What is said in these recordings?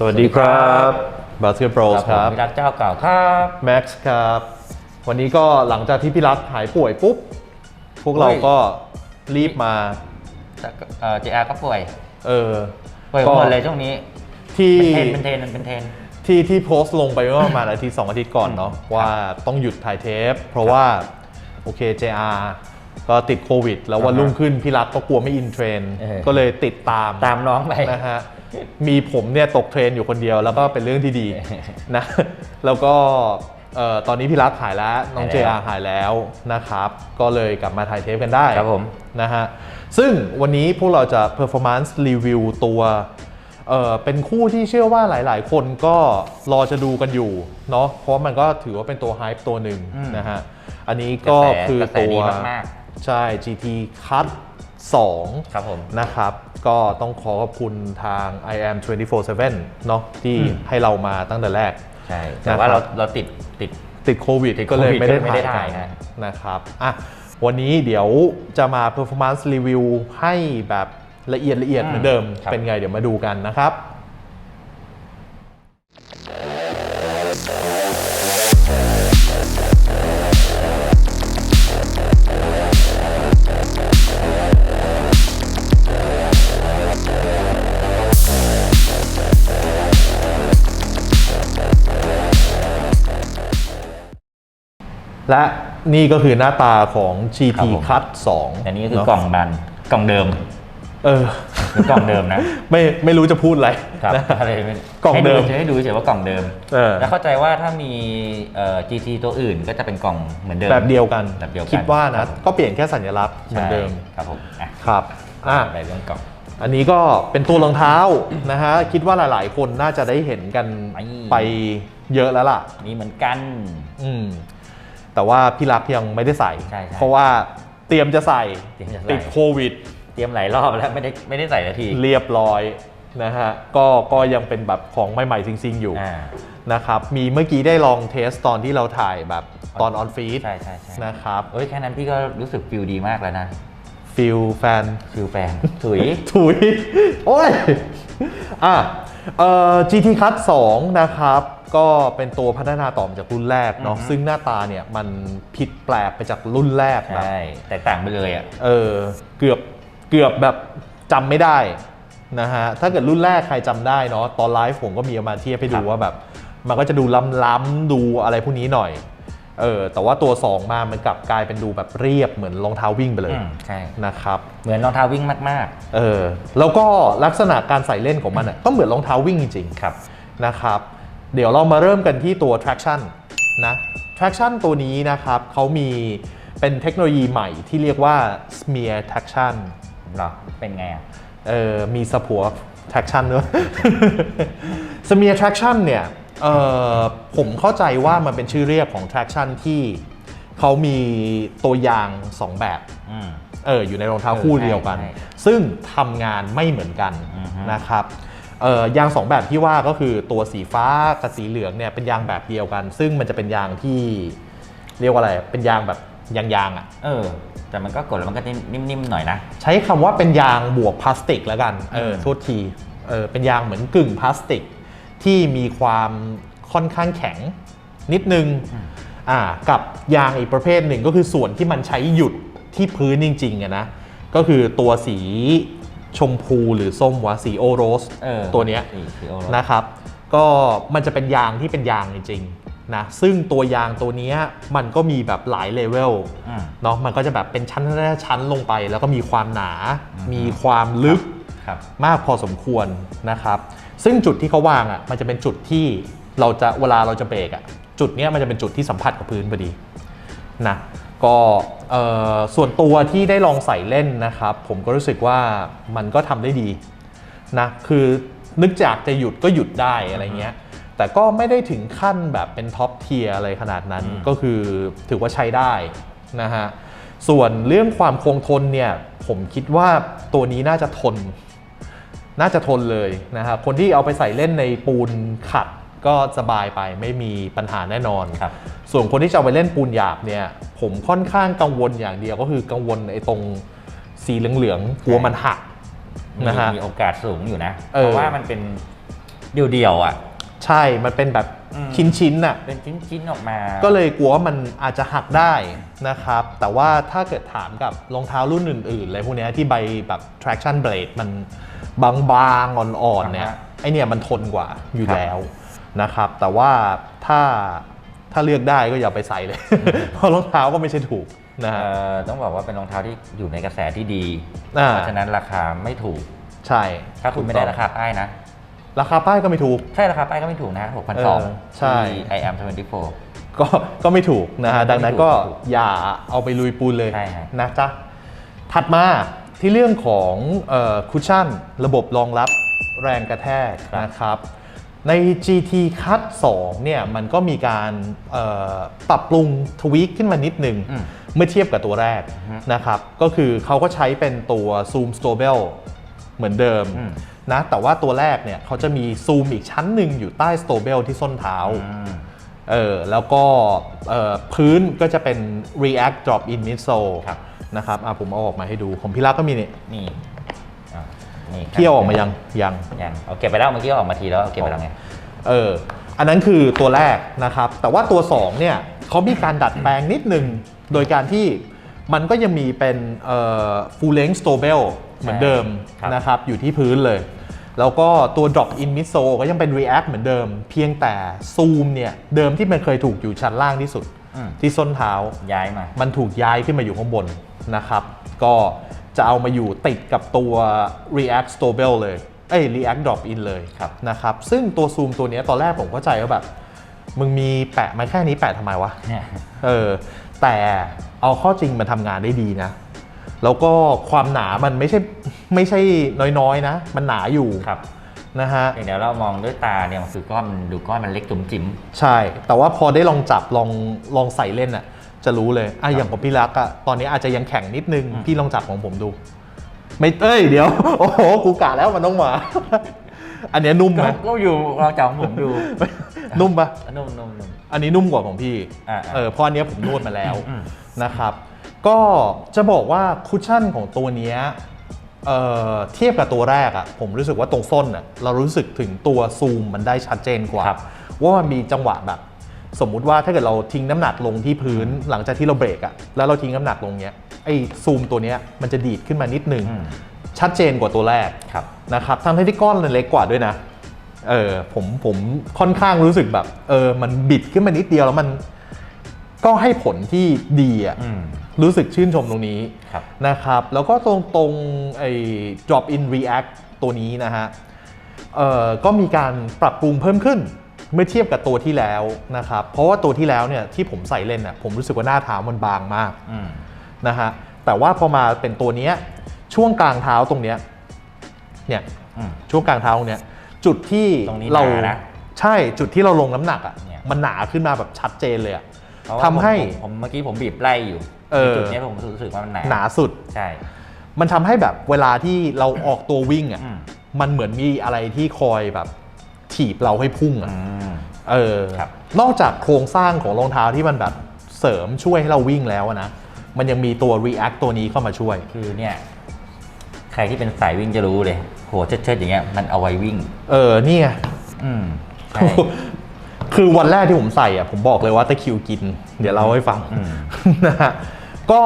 สวัสดีครับบาสเกตบอลครับผมวิรัตเจ้าเก่าครับแม็กซ์ครับ วันนี้ก็หลังจากที่พี่รัฐหายป่วยปุ๊บ พวกเราเฮ้ยก็รีบมาแต่ก็เอ่อ JR ก็ป่วย เออป่วยก็หมดเลยช่วงนี้ ที่เป็นเทรนเป็นเทรนเป็นเทรนที่ที่โพสต์ลงไปเมื่อประมาณอาทิตย์สองอาทิตย์ก่อนเนาะว่าต้องหยุดถ่ายเทป เพราะว่าโอเค JR ก็ติดโควิด แล้ววันอ่าฮะรุ่งขึ้นพี่รัฐก็กลัวไม่อินเทรนด์เออก็เลยติดตามตามน้องไปนะฮะ มีผมเนี่ยตกเทรนอยู่คนเดียวแล้วก็เป็นเรื่องที่ดีนะ แล้วก็เอ่อตอนนี้พี่รัฐหายแล้ว น้องหายเจแล้วอาหายแล้วนะครับ ก็เลยกลับมาถ่ายเทปกันได้ครับผมนะฮะซึ่งวันนี้พวกเราจะ performance review ตัวเอ่อเป็นคู่ที่เชื่อว่าหลาย ๆ คนก็รอจะดูกันอยู่เนาะเพราะมันก็ถือว่าเป็นตัว hype ตัวหนึ่งอืมนะฮะอันนี้ก็กระแสคือกระแสตัวดีมากใช่ GT Cut 2 ครับผมนะครับ ก็ต้องขอขอบคุณทาง i am 24/7เนาะที่อืมให้เรามาตั้งแต่แรก ใช่แต่ว่านะครับเราเราติดติดติดโควิดติดก็เลยโควิดไม่ได้ก็เลยไม่ได้ถ่ายถ่ายกันฮะนะครับอะวันนี้เดี๋ยวจะมา performance review ให้แบบละเอียดละเอียดเหมือนเดิมครับเป็นไงเดี๋ยวมาดูกันนะครับ และนี่ก็คือหน้าตาของ GT ครับผม Cut 2อันนี้ก็คือกล่องดันกล่องเดิมเออคือกล่องเดิมนะไม่ไม่รู้จะพูดอะไรครับนะ อะไรไม่กล่องเดิมให้ให้ดูเฉยว่ากล่องเดิม เออ แล้วเข้าใจว่าถ้ามีเอ่อ GT ตัวอื่นก็จะเป็นกล่องเหมือนเดิม แบบเดียวกัน แบบเดียวกัน คิดว่าครันะบก็เปลี่ยนแค่สัญลักษณ์เหมือนเดิม ใช่ครับผมอะครับ อะ ไปเรื่องกล่อง อันนี้ก็เป็นตัวรองเท้า นะฮะ คิดว่าหลาย ๆ คนน่าจะได้เห็นกันไปไปเยอะแล้วล่ะมีเหมือนกัน อืม แต่ว่าพี่รักยังไม่ได้ใส่ ใช่ใช่เพราะว่าเตรียมจะใส่เตรียมจะใส่ ติดโควิด เตรียมหลายรอบแล้วไม่ได้ไม่ได้ใส่นาทีเรียบร้อยนะฮะก็ก็ยังเป็นแบบของใหม่ๆจริงๆอยู่อ่า นะครับมีเมื่อกี้ได้ลองเทสตอนที่เราถ่ายแบบตอนออนฟีดใช่ใช่ใช่นะครับเอ้ยแค่นั้นพี่ก็รู้สึกฟิลดีมากแล้วนะฟิลแฟน ฟิลแฟนถุย ถุย โอ้ย อะเอ่อ GT Cut 2 นะครับ ก็เป็นตัวพัฒนาต่อมาจากรุ่นแรกเนาะอือฮึ ซึ่งหน้าตาเนี่ยมันผิดแปลกไปจากรุ่นแรกแบบ ใช่แตกต่างไปเลยอะ เออเกือบเกือบแบบจำไม่ได้นะฮะถ้าเกิดรุ่นแรกใครจำได้เนาะตอนไลฟ์ผมก็มีเอามาเทียบให้ดูครับว่าแบบ มันก็จะดูล้ำๆดูอะไรพวกนี้หน่อยเออแต่ว่าตัว 2 มามันกลับกลายเป็นดูแบบเรียบเหมือนรองเท้าวิ่งไปเลยอืมใช่ นะครับเหมือนรองเท้าวิ่งมาก เออแล้วก็ลักษณะการใส่เล่นของมันอะก็เหมือนรองเท้าวิ่งจริงๆครับๆนะครับ เดี๋ยวเรามาเริ่มกันที่ตัว traction นะ traction ตัวนี้นะครับเขามีเป็นเทคโนโลยีใหม่ที่เรียกว่า smear traction หรอ เป็นไงอะ เออมีสะผัว traction ด้วย smear traction เนี่ยเออผมเข้าใจว่ามันเป็นชื่อเรียกของ traction ที่เขามีตัวยาง 2 แบบอืมเอออยู่ในรองเท้าคู่เดียวกันใช่ใช่ซึ่งทำงานไม่เหมือนกันอือฮึนะครับเอ่อ ยางสองแบบที่ว่าก็คือตัวสีฟ้ากับสีเหลืองเนี่ยเป็นยางแบบเดียวกัน ซึ่งมันจะเป็นยางที่เรียกว่าอะไร เป็นยางแบบยางๆอะ เออ แต่มันก็กดแล้วมันก็นิ่มๆหน่อยนะ ใช้คำว่าเป็นยางบวกพลาสติกแล้วกัน เอออืมโทษที เออ เป็นยางเหมือนกึ่งพลาสติกที่มีความค่อนข้างแข็งนิดนึง อ่า กับยางอีกประเภทหนึ่งก็คือส่วนที่มันใช้หยุดที่พื้นจริงๆอะนะ ก็คือตัวสี ชมพูหรือส้มวะสีโอโรสเออตัวเนี้ยสีสีโอรสนะครับ ก็มันจะเป็นยางที่เป็นยางจริงๆนะซึ่งตัวยางตัวเนี้ยมันก็มีแบบหลายเลเวลอืมเนาะมันก็จะแบบเป็นชั้นชั้นลงไป แล้วก็มีความหนา อือฮึมีความลึก ครับ มากพอสมควรนะครับ ซึ่งจุดที่เขาวางอะมันจะเป็นจุดที่เราจะเวลาเราจะเบรกอะจุดเนี้ยมันจะเป็นจุดที่สัมผัสกับพื้นพอดีนะ ก็เอ่อส่วนตัวที่ได้ลองใส่เล่นนะครับ ผมก็รู้สึกว่ามันก็ทำได้ดีนะคือนึกจากจะหยุดก็หยุดได้อะไรเงี้ยแต่ก็ไม่ได้ถึงขั้นแบบเป็นท็อปเทียอะไรขนาดนั้นอืมก็คือถือว่าใช้ได้นะฮะส่วนเรื่องความคงทนเนี่ยผมคิดว่าตัวนี้น่าจะทน น่าจะทนเลยนะครับคนที่เอาไปใส่เล่นในปูนขัด ก็สบายไปไม่มีปัญหาแน่นอนครับ ส่วนคนที่จะเอาไปเล่นปูนหยาบเนี่ย ผมค่อนข้างกังวลอย่างเดียวก็คือกังวลไอ้ตรงสีเหลืองๆกลัวมันหักมีนะฮะมีโอกาสสูงอยู่นะเออเพราะว่ามันเป็นเดี่ยวๆอะ ใช่มันเป็นแบบอืมชิ้นๆน่ะเป็นชิ้นๆออกมา ก็เลยกลัวว่ามันอาจจะหักได้นะครับ แต่ว่าถ้าเกิดถามกับรองเท้ารุ่นอื่นๆอะไรพวกเนี้ยที่ใบแบบ traction blade มันบางๆอ่อนๆเนี่ยอ่าฮะไอเนี่ยมันทนกว่าอยู่ครับแล้ว นะครับ แต่ว่าถ้าถ้าเลือกได้ก็อย่าไปใส่เลย เพราะรองเท้าก็ไม่ใช่ถูกนะฮะ เอ่อต้องบอกว่าเป็นรองเท้าที่อยู่ในกระแสที่ดี อ่า เพราะฉะนั้นราคาไม่ถูก ใช่ถ้าคุณไม่ได้ราคาป้ายนะ ราคาป้ายก็ไม่ถูก ใช่ราคาป้ายก็ไม่ถูกนะเอ6,200อใช่ไอแอม24 ก็ก็ไม่ถูกนะฮะ ไม่ถูกดังนั้นก็ไม่ถูกอย่าเอาไปลุยปูนเลยใช่ฮะ นะจ๊ะ ถัดมาที่เรื่องของคุชชั่น ระบบรองรับแรงกระแทกนะครับ ใน GT Cut 2เนี่ยมันก็มีการเอ่อปรับปรุงทวีคขึ้นมานิดนึงอืมเมื่อเทียบกับตัวแรกอือฮึนะครับ ก็คือเขาก็ใช้เป็นตัว Zoom s t o b e l เหมือนเดิมอืมนะแต่ว่าตัวแรกเนี่ยเขาจะมีซูมอีกชั้นหนึ่งอยู่ใต้ s t o b e l ที่ส้นเท้าอืมเออแล้วก็เอ่อพื้นก็จะเป็น React Drop In Midsole ครับนะครับอะผมเอาออกมาให้ดูของพี่รักก็มีเนี่ยนี่อะ นี่พี่เอาออกมายังยังยังเอาเก็บไปแล้วเมื่อกี้เอาออกมาทีแล้วเอาเก็บไปแล้วไงเอออันนั้นคือตัวแรกนะครับ แต่ว่าตัว2เนี่ยเขามีการดัดแปลงนิดนึง โดยการที่มันก็ยังมีเป็นเอ่อ full length s t o b e l เหมือนเดิมครับนะครับ อยู่ที่พื้นเลย แล้วก็ตัว drop in midsole ก็ยังเป็น react เหมือนเดิม เพียงแต่ zoom เนี่ย เดิมที่มันเคยถูกอยู่ชั้นล่างที่สุดอืมที่ส้นเท้าย้ายมา มันถูกย้ายขึ้นมาอยู่ข้างบนนะครับ ก็ จะเอามาอยู่ติดกับตัว React s t o b e l เลยเอ้ย React Drop In เลยครับนะครับ ซึ่งตัวซูมตัวเนี้ยตอนแรกผมเข้าใจว่าแบบ มึงมีแปะมาแค่นี้แปะทำไมวะเนี่ยเออ แต่เอาเข้อจริงมันทำงานได้ดีนะ แล้วก็ความหนามันไม่ใช่ไม่ใช่น้อยๆนะ มันหนาอยู่ครับนะฮะเดี๋ยวเรามองด้วยตาเนี่ยมันคือก้อนมันดูก้อนมันเล็กจุ๋มจิ๋มใช่ แต่ว่าพอได้ลองจับลองลองใส่เล่นอะ จะรู้เลยอะอย่างของพี่รักอะตอนนี้อาจจะยังแข็งนิดนึงอืมพี่ลองจับของผมดู ไม่เอ้ยเดี๋ยว โอ้โห กูกะแล้วมันต้องมา อันเนี้ยนุ่มไหมก็อยู่เราจับของผมดู นุ่มปะนุ่มนุ่มนุ่มอันนี้นุ่มกว่าของพี่อ่าเออเพราะอันเนี้ยผมนวดมาแล้วอืมนะครับ ก็จะบอกว่าคุชชั่นของตัวเนี้ยเอ่อเทียบกับตัวแรกอะผมรู้สึกว่าตรงส้นอะเรารู้สึกถึงตัวซูมมันได้ชัดเจนกว่าครับว่ามันมีจังหวะแบบ สมมุติว่าถ้าเกิดเราทิ้งน้ำหนักลงที่พื้นหลังจากที่เราเบรกอะแล้วเราทิ้งน้ำหนักลงเนี้ยไอ้ซูมตัวเนี้ยมันจะดีดขึ้นมานิดนึงอืมชัดเจนกว่าตัวแรกครับนะครับทั้งที่ก้อนมันเล็กกว่าด้วยนะเออผมผมค่อนข้างรู้สึกแบบเออมันบิดขึ้นมานิดเดียวแล้วมันก็ให้ผลที่ดีอะอืมรู้สึกชื่นชมตรงนี้ครับนะครับ แล้วก็ตรงตรงไอ้ drop in react ตัวนี้นะฮะเอ่อก็มีการปรับปรุงเพิ่มขึ้น เมื่อเทียบกับตัวที่แล้วนะครับ เพราะว่าตัวที่แล้วเนี่ยที่ผมใส่เล่นน่ะผมรู้สึกว่าหน้าเท้ามันบางมากอืมนะฮะแต่ว่าพอมาเป็นตัวเนี้ยช่วงกลางเท้าตรงเนี้ยเนี่ยอืม ช่วงกลางเท้าเนี่ยจุดที่ตรงนี้เราหนานะใช่จุดที่เราลงน้ำหนักอะเนี่ย มันหนาขึ้นมาแบบชัดเจนเลยอะเพราะว่าทำให้ ผมผมผมเมื่อกี้ผมบีบไล่อยู่เออ จุดเนี้ยผมรู้สึกว่ามันหนาหนาสุด ใช่ มันทำให้แบบเวลาที่เราออกตัววิ่งอะอืม มันเหมือนมีอะไรที่คอยแบบถีบเราให้พุ่งอะ อืม เออ ครับ นอกจากโครงสร้างของรองเท้าที่มันแบบเสริมช่วยให้เราวิ่งแล้วอะนะ มันยังมีตัว React ตัวนี้เข้ามาช่วย คือเนี่ย ใครที่เป็นสายวิ่งจะรู้เลย หัวเชิดๆอย่างเงี้ยมันเอาไว้วิ่ง เออนี่ไงอืมใช่ คือวันแรกที่ผมใส่อะผมบอกเลยว่าตะคริวกิน เดี๋ยวเราให้ฟังอืม นะฮะก็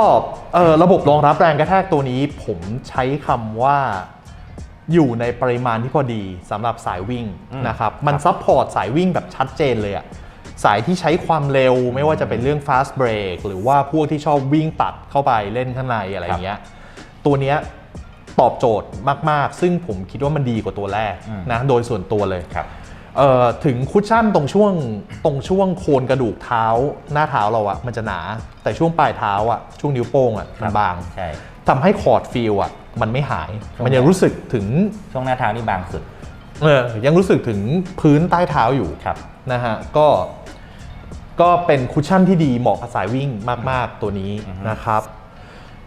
เอ่อระบบรองรับแรงกระแทกตัวนี้ผมใช้คำว่า อยู่ในปริมาณที่พอดีสำหรับสายวิ่งอืมนะครับมันซัพพอร์ตสายวิ่งแบบชัดเจนเลยอะสายที่ใช้ความเร็วไม่ว่าจะเป็นเรื่อง fast break หรือว่าพวกที่ชอบวิ่งตัดเข้าไปเล่นข้างในอะไรอย่างเงี้ยตัวเนี้ยตอบโจทย์มาก ๆ ซึ่งผมคิดว่ามันดีกว่าตัวแรกอืมนะโดยส่วนตัวเลยครับเอ่อถึงคุชชั่นตรงช่วงตรงช่วงโคนกระดูกเท้าหน้าเท้าเราอะมันจะหนา แต่ช่วงปลายเท้าอะช่วงนิ้วโป้งอะครัมันบบางใช่ ทำให้คอร์ดฟีลอะมันไม่หายช่วงมันยังรู้สึกถึงช่วงหน้าเท้านี่บางสุดเออยังรู้สึกถึงพื้นใต้เท้าอยู่ครับนะฮะก็ก็เป็นคุชชั่นที่ดีเหมาะกับสายวิ่งมาก ๆ ตัวนี้อือฮึนะครับ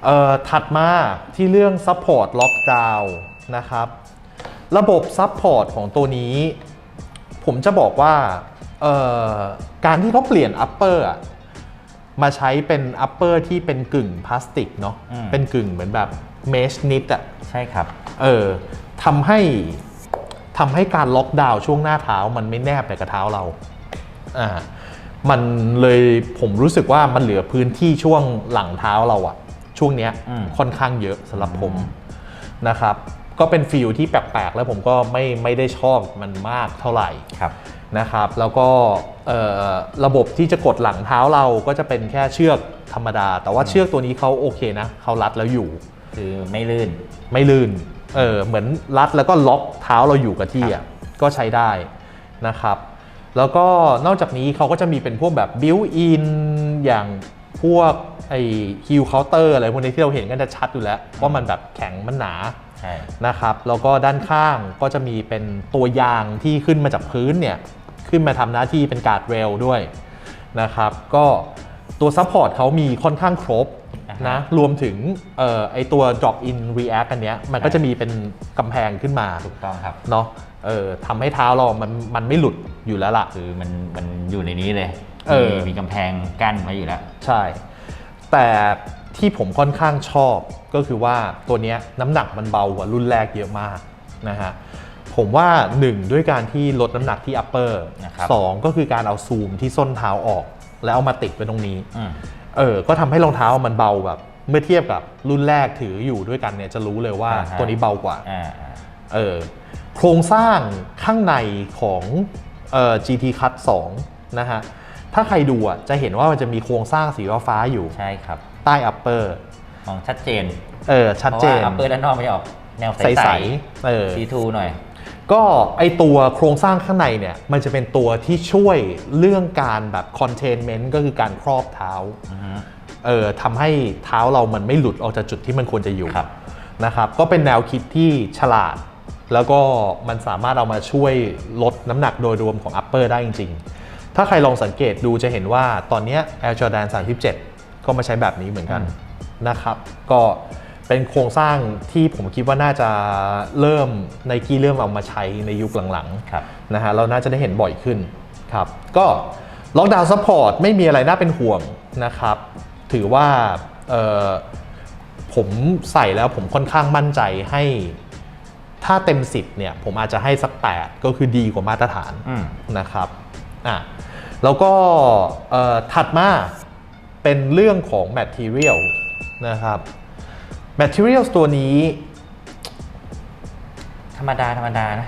เอ่อถัดมาที่เรื่อง Support Lockdown นะครับ ระบบ Support ของตัวนี้ ผมจะบอกว่าเอ่อการที่เขาเปลี่ยน Upper อะ มาใช้เป็น Upper ที่เป็นกึ่งพลาสติกเนาะอืม เป็นกึ่งเหมือนแบบเมชนิดอะใช่ครับ เออทำให้ทำให้การล็อกดาวน์ช่วงหน้าเท้ามันไม่แนบไปกับเท้าเราอ่ามันเลยผมรู้สึกว่ามันเหลือพื้นที่ช่วงหลังเท้าเราอะช่วงเนี้ยอืม ค่อนข้างเยอะสำหรับผม นะครับ ก็เป็นฟีลที่แปลกๆ แล้วผมก็ไม่ไม่ได้ชอบมันมากเท่าไหร่ครับ นะครับ แล้วก็เอ่อ ระบบที่จะกดหลังเท้าเราก็จะเป็นแค่เชือกธรรมดา แต่ว่าเชือกตัวนี้เขาโอเคนะเขารัดแล้วอยู่ คือไม่ลื่นไม่ลื่นเออเหมือนรัดแล้วก็ล็อกเท้าเราอยู่กับที่อะก็ใช้ได้นะครับ แล้วก็นอกจากนี้เขาก็จะมีเป็นพวกแบบบิวอินอย่างพวกไอ้ฮิลเคาน์เตอร์อะไรพวกนี้ที่เราเห็นกันจะชัดอยู่แล้วว่ามันแบบแข็งมันหนาใช่นะครับ แล้วก็ด้านข้างก็จะมีเป็นตัวยางที่ขึ้นมาจากพื้นเนี่ย ขึ้นมาทำหน้าที่เป็นการ์ดเรลด้วยนะครับ ก็ตัวซัพพอร์ตเขามีค่อนข้างครบอ่าฮะนะรวมถึงเอ่อไอตัว drop in react อันเนี้ยมันก็จะมีเป็นกำแพงขึ้นมาถูกต้องครับเนาะเออทำให้เท้าเรามันมันไม่หลุดอยู่แล้วล่ะ คือมันมันอยู่ในนี้เลยเออมีมีกำแพงกั้นไว้อยู่แล้ว ใช่ แต่ที่ผมค่อนข้างชอบก็คือว่าตัวเนี้ยน้ำหนักมันเบากว่ารุ่นแรกเยอะมากนะฮะ ผมว่า 1 ด้วยการที่ลดน้ำหนักที่ upper นะครับสองก็คือการเอาซูมที่ส้นเท้าออก แล้วเอามาติดไว้ตรงนี้อืมเออก็ทำให้รองเท้ามันเบาแบบ เมื่อเทียบกับรุ่นแรกถืออยู่ด้วยกันเนี่ยจะรู้เลยว่าอ่าฮะตัวนี้เบากว่าอ่าอ่าเออโครงสร้างข้างในของเอ่อ GT Cut 2นะฮะถ้าใครดูอะจะเห็นว่ามันจะมีโครงสร้างสีฟ้าๆอยู่ใช่ครับ ใต้ upper มองชัดเจน เออชัดเจนพราะว่าอัปเปอร์ด้านนอกมันจะออกแนวใใสสๆเออๆซีทูหน่อย ก็ไอตัวโครงสร้างข้างในเนี่ย มันจะเป็นตัวที่ช่วยเรื่องการแบบ containment ก็คือการครอบเท้าอือฮึเออทำให้เท้าเรามันไม่หลุดออกจากจุดที่มันควรจะอยู่ครับนะครับ ก็เป็นแนวคิดที่ฉลาด แล้วก็มันสามารถเอามาช่วยลดน้ำหนักโดยรวมของ upper ได้จริง ๆ ถ้าใครลองสังเกตดูจะเห็นว่าตอนเนี้ย Air Jordan 37 ก็มาใช้แบบนี้เหมือนกันนะครับ ก็ เป็นโครงสร้างที่ผมคิดว่าน่าจะเริ่มในกี้เริ่มเอามาใช้ในยุคหลังๆครับนะฮะเราน่าจะได้เห็นบ่อยขึ้นครับก็ล็อกดาวน์ซัพพอร์ตไม่มีอะไรน่าเป็นห่วงนะครับ ถือว่าเอ่อผมใส่แล้วผมค่อนข้างมั่นใจให้ถ้าเต็ม 10เนี่ยผมอาจจะให้สัก 8 ก็คือดีกว่ามาตรฐานอืมนะครับอะแล้วก็เอ่อถัดมาเป็นเรื่องของ Material นะครับ Materials ตัวนี้ ธรรมดาธรรมดานะ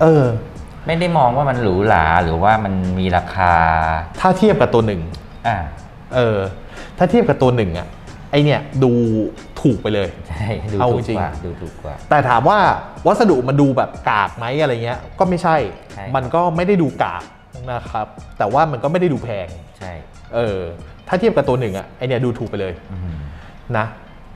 เออ ไม่ได้มองว่ามันหรูหราหรือว่ามันมีราคา ถ้าเทียบกับตัวหนึ่ง อ่า เออ ถ้าเทียบกับตัวหนึ่งอะไอเนี่ยดูถูกไปเลย ใช่ดูเอาถูกจริง กว่าดูถูกกว่า แต่ถามว่าวัสดุมันดูแบบกากไหมอะไรเงี้ย ก็ไม่ใช่ ใช่ครับมันก็ไม่ได้ดูกากนะครับ แต่ว่ามันก็ไม่ได้ดูแพง ใช่ เออ ถ้าเทียบกับตัวหนึ่งอะไอเนี่ยดูถูกไปเลย อืมนะ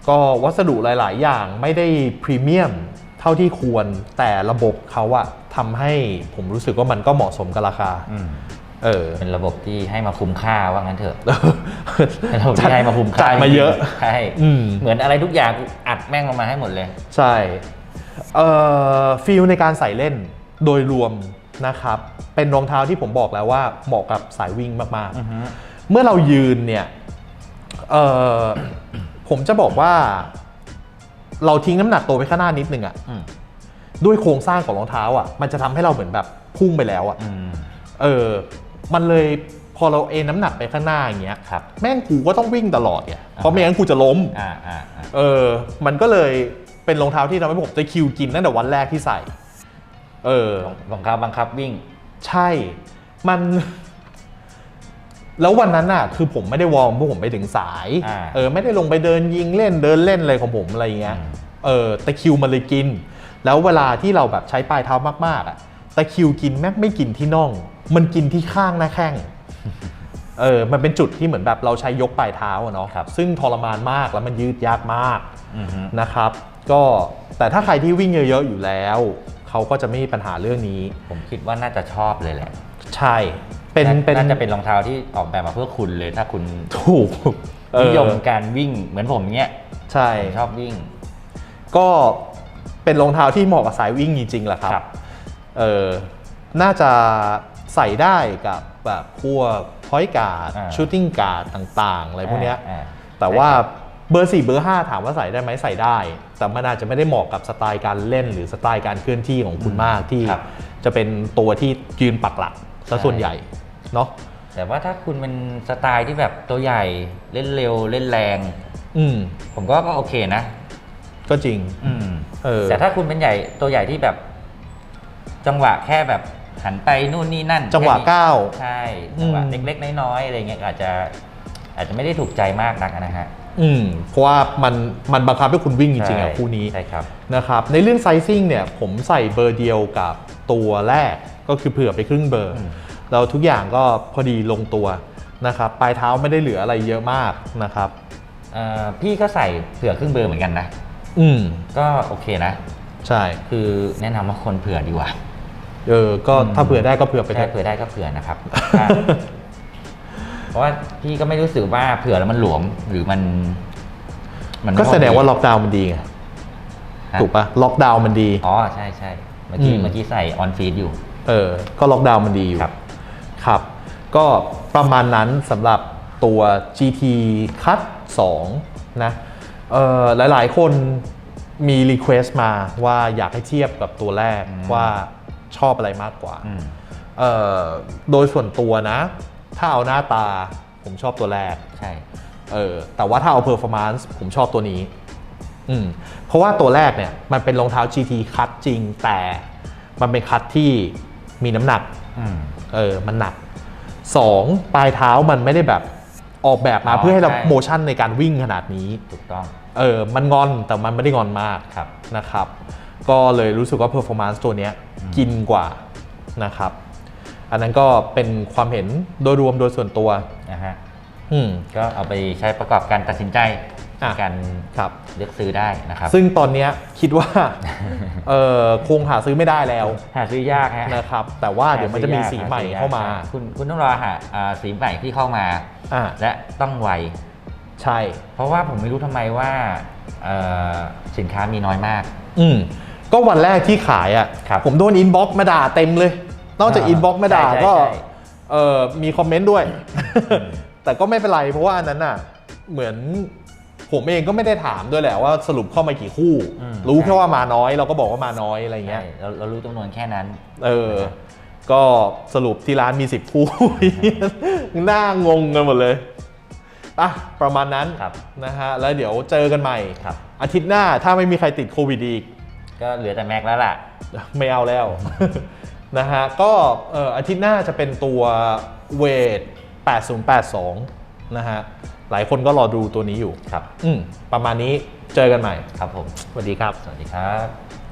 ก็วัสดุหลาย ๆ อย่างไม่ได้พรีเมียมเท่าที่ควรแต่ระบบเขาอะทำให้ผมรู้สึกว่ามันก็เหมาะสมกับราคา อืมเออ เป็นระบบที่ให้มาคุ้มค่าว่างั้นเถอะเป็นระบบที่ให้มาคุ้มค่าจ่ายมาเยอะใช่อืม เหมือนอะไรทุกอย่างกูอัดแม่งลงมาให้หมดเลย ใช่เอ่อฟีลในการใส่เล่นโดยรวมนะครับ เป็นรองเท้าที่ผมบอกแล้วว่าเหมาะกับสายวิ่งมากอือฮึๆเมื่อเรายืนเนี่ยเอ่อ ผมจะบอกว่า เราทิ้งน้ำหนักตัวไปข้างหน้านิดนึงอะอืมด้วยโครงสร้างของรองเท้าอะมันจะทำให้เราเหมือนแบบพุ่งไปแล้วอะอืมเออ มันเลยพอเราเอนน้ำหนักไปข้างหน้าอย่างเงี้ย ครับ แม่งกูก็ต้องวิ่งตลอดเนี่ยเพราะไม่งั้นกูจะล้ม อ่าอ่าอ่าเออ มันก็เลยเป็นรองเท้าที่ทำให้ผมจะคิวกินตั้งแต่วันแรกที่ใส่ เออบังคับบังคับวิ่ง ใช่ มัน แล้ววันนั้นน่ะคือผมไม่ได้วอร์มเพราะผมไปถึงสายอ่า เออไม่ได้ลงไปเดินยิงเล่นเดินเล่นอะไรของผมอะไรเงี้ยอืมเออตะคริวมันเลยกิน แล้วเวลาที่เราแบบใช้ปลายเท้ามากๆอะตะคริวกินแม่งไม่กินที่น่อง มันกินที่ข้างหน้าแข้ง เออ มันเป็นจุดที่เหมือนแบบเราใช้ยกปลายเท้าอะเนาะ ครับ ซึ่งทรมานมากแล้วมันยืดยากมากอือฮึนะครับ ก็แต่ถ้าใครที่วิ่งเยอะๆอยู่แล้ว เขาก็จะไม่มีปัญหาเรื่องนี้ ผมคิดว่าน่าจะชอบเลยแหละ ใช่ เป็นเป็น น่าจะเป็นรองเท้าที่ออกแบบมาเพื่อคุณเลยถ้าคุณถูกเออนิยมการวิ่งเหมือนผมเนี้ยใช่ผมชอบวิ่ง ก็เป็นรองเท้าที่เหมาะกับสายวิ่งจริงๆแหละครับครับเออน่าจะใส่ได้กับแบบพวกพอยการ์ดอ่าชูตติ้งการ์ดต่างๆ อะไรพวกเนี้ยอ่าแต่ว่าเบอร์ 4 เบอร์ 5 ถามว่าใส่ได้ไหมใส่ได้ แต่มันอาจจะไม่ได้เหมาะกับสไตล์การเล่น หรือสไตล์การเคลื่อนที่ของคุณมากที่ครับจะเป็นตัวที่ยืนปักหลักซะส่วนใหญ่ เนาะแต่ว่าถ้าคุณเป็นสไตล์ที่แบบตัวใหญ่เล่นเร็วเล่นแรง อืม ผมก็ก็โอเคนะ ก็จริง อืมเออ แต่ถ้าคุณเป็นใหญ่ตัวใหญ่ที่แบบ จังหวะแค่แบบหันไปนู่นนี่นั่นจังหวะแค่นี้ก้าว ใช่จังหวะอืม เล็กๆน้อยๆอะไรเงี้ยอาจจะ อาจจะไม่ได้ถูกใจมากนักนะฮะอืมเพราะว่ามันมันบังคับให้คุณวิ่งจริงๆอะใช่คู่นี้ ใช่ครับ นะครับในเรื่องไซซิ่งเนี่ยผมใส่เบอร์เดียวกับตัวแรกก็คือเผื่อไปครึ่งเบอร์ อืม แล้วทุกอย่างก็พอดีลงตัวนะครับปลายเท้าไม่ได้เหลืออะไรเยอะมากนะครับ เอ่อพี่ก็ใส่เผื่อครึ่งเบอร์เหมือนกันนะ อืมก็โอเคนะ ใช่คือแนะนำว่าคนเผื่อดีกว่าเออก็ถ้าเผื่อได้ก็เผื่อไปเถใช่อะ เผื่อได้ก็เผื่อนะครับถ้าเพราะว่าพี่ก็ไม่รู้สึกว่าเผื่อแล้วมันหลวมหรือมัน มันก็แสดงว่าพอล็อกดาวน์มันดีไงฮะถูกปะล็อกดาวน์มันดี อ๋อใช่ใช่เมื่อกี้อืม เมื่อกี้ใส่ออนฟีดอยู่ เออ ก็ล็อกดาวน์มันดีอยู่ครับครับ ก็ประมาณนั้นสำหรับตัว GT Cut 2นะเอ่อหลายๆ คนมีรีเควสต์มาว่าอยากให้เทียบกับตัวแรกอืมว่าชอบอะไรมากกว่าอืมเอ่อโดยส่วนตัวนะ ถ้าเอาหน้าตาผมชอบตัวแรก ใช่ เออ แต่ว่าถ้าเอา performance ผมชอบตัวนี้ อืม เพราะว่าตัวแรกเนี่ย มันเป็นรองเท้า GT คัตจริง แต่มันเป็นคัตที่มีน้ำหนักอืมเออ มันหนัก 2 ปลายเท้ามันไม่ได้แบบออกแบบมาอ๋อเพื่อให้เราใช่โมชั่นในการวิ่งขนาดนี้ถูกต้องเออมันงอนแต่มันไม่ได้งอนมากครับนะครับก็เลยรู้สึกว่า performance ตัวเนี้ยอืมกินกว่านะครับ อันนั้นก็เป็นความเห็นโดยรวมโดยส่วนตัวนะฮะอืมก็เอาไปใช้ประกอบการตัดสินใจอะ ในการครับเลือกซื้อได้นะครับ ซึ่งตอนเนี้ยคิดว่าเออคงหาซื้อไม่ได้แล้ว หาซื้อยากฮะนะครับ แต่ว่าเดี๋ยวมันจะมีสีใหม่เข้ามา คุณคุณต้องรอหาอ่าสีใหม่ที่เข้ามาอ่าและต้องไวใช่ เพราะว่าผมไม่รู้ทำไมว่าเอ่อสินค้ามีน้อยมาก อืมก็วันแรกที่ขายอะครับผมโดนอินบ็อกซ์มาด่าเต็มเลย นอกจากอ่าอินบ็อกซ์มาด่าใช่ใช่ก็ใช่เออมีคอมเมนต์ด้วย แต่ก็ไม่เป็นไรเพราะว่าอันนั้นอะเหมือน ผมเองก็ไม่ได้ถามด้วยแหละว่าสรุปเข้ามากี่คู่ อืมรู้แค่ใช่ว่ามาน้อยเราก็บอกว่ามาน้อยอะไรเงี้ยใช่เราเรารู้จำนวนแค่นั้น เออ ก็สรุปที่ร้านมีสิบคู่ หน้างงกันหมดเลยอะประมาณนั้นครับ นะฮะ แล้วเดี๋ยวเจอกันใหม่ ครับ อาทิตย์หน้าถ้าไม่มีใครติดโควิดอีก ก็เหลือแต่แม็กแล้วล่ะ ไม่เอาแล้ว นะฮะ ก็เอ่ออาทิตย์หน้าจะเป็นตัวเวท 8082 นะฮะ หลายคนก็รอดูตัวนี้อยู่ครับ อืมประมาณนี้เจอกันใหม่ครับผมสวัสดีครับ สวัสดีครับ